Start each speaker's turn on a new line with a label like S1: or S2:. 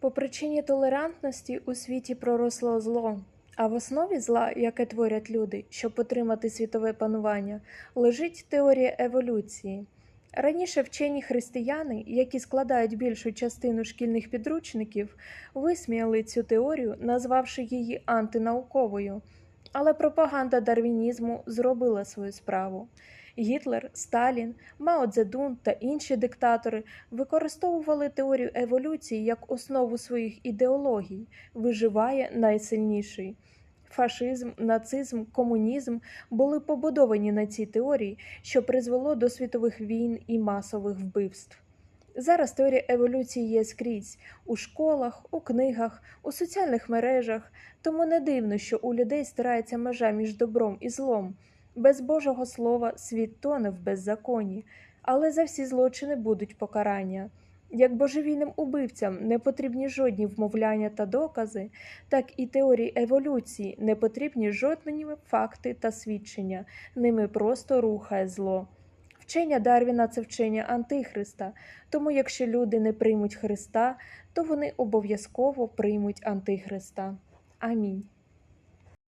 S1: По причині толерантності у світі проросло зло, а в основі зла, яке творять люди, щоб отримати світове панування, лежить теорія еволюції. Раніше вчені християни, які складають більшу частину шкільних підручників, висміяли цю теорію, назвавши її антинауковою. Але пропаганда дарвінізму зробила свою справу. Гітлер, Сталін, Мао Цзедун та інші диктатори використовували теорію еволюції як основу своїх ідеологій, виживає найсильніший. Фашизм, нацизм, комунізм були побудовані на цій теорії, що призвело до світових війн і масових вбивств. Зараз теорія еволюції є скрізь у школах, у книгах, у соціальних мережах, тому не дивно, що у людей стирається межа між добром і злом. Без Божого Слова світ тоне в беззаконні, але за всі злочини будуть покарання. Як божевільним убивцям не потрібні жодні вмовляння та докази, так і теорії еволюції не потрібні жодні факти та свідчення, ними просто рухає зло. Вчення Дарвіна це вчення Антихриста, тому якщо люди не приймуть Христа, то вони обов'язково приймуть Антихриста. Амінь.